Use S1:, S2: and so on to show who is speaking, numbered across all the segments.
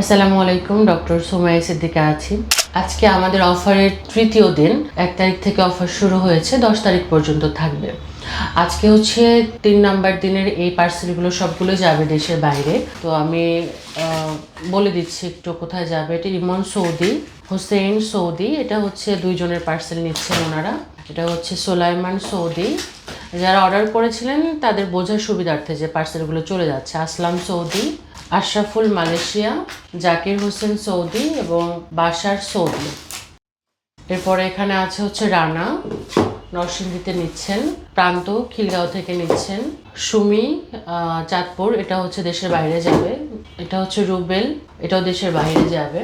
S1: আসসালামু আলাইকুম, ডক্টর সোমাই সিদ্দিকা আছি। আজকে আমাদের অফারের তৃতীয় দিন, এক তারিখ থেকে অফার শুরু হয়েছে, দশ তারিখ পর্যন্ত থাকবে। আজকে হচ্ছে তিন নাম্বার দিনের এই পার্সেলগুলো সবগুলো যাবে দেশের বাইরে। তো আমি বলে দিচ্ছি একটু কোথায় যাবে। এটা ইমন সৌদি হোসেন সৌদি, এটা হচ্ছে দুইজনের পার্সেল নিচ্ছেন ওনারা। এটা হচ্ছে সোলাইমান সৌদি। যারা অর্ডার করেছিলেন, তাদের বোঝার সুবিধার্থে যে পার্সেলগুলো চলে যাচ্ছে। Aslam Saudi Ashraful Malaysia, Zakir Hossain Saudi এবং বাসার সৌদি। এরপরে এখানে আছে হচ্ছে রানা, নরসিংদীতে নিচ্ছেন, প্রান্ত খিলগাঁও থেকে নিচ্ছেন, সুমি চাঁদপুর, এটা হচ্ছে দেশের বাইরে যাবে, এটা হচ্ছে রুবেল, এটাও দেশের বাইরে যাবে।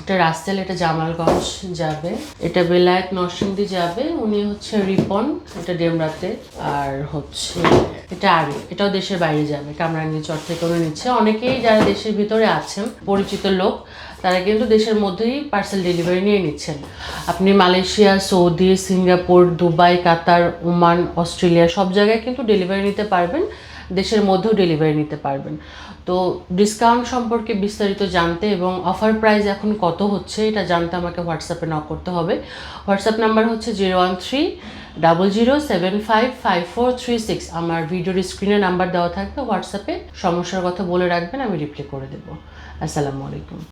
S1: এটা রাসেল, এটা জামালগঞ্জ যাবে। এটা বেলায়েত নরসিংদী যাবে। উনি হচ্ছে রিপন, এটা ডেমরাতে। আর হচ্ছে এটা আরি এটাও দেশের বাইরে যাবে। কামরাঙ্গি চর থেকে উনি নিচ্ছে। অনেকেই যারা দেশের ভিতরে আছেন, পরিচিত লোক, তারা কিন্তু দেশের মধ্যেই পার্সেল ডেলিভারি নিয়ে নিচ্ছেন। আপনি Malaysia, Saudi, Singapore, Dubai, Qatar, Oman, Australia সব জায়গায় কিন্তু ডেলিভারি নিতে পারবেন। দেশের মধ্যেও ডেলিভারি নিতে পারবেন। তো ডিসকাউন্ট সম্পর্কে বিস্তারিত জানতে এবং অফার প্রাইস এখন কত হচ্ছে এটা জানতে আমাকে হোয়াটসঅ্যাপে ন করতে হবে। হোয়াটসঅ্যাপ নাম্বার হচ্ছে zero one three double zero seven five five four three six আমার ভিডিওর স্ক্রিনে নাম্বার দেওয়া থাকবে হোয়াটসঅ্যাপে সমস্যার কথা বলে রাখবেন, আমি রিপ্লাই করে দেবো। আসসালামু আলাইকুম।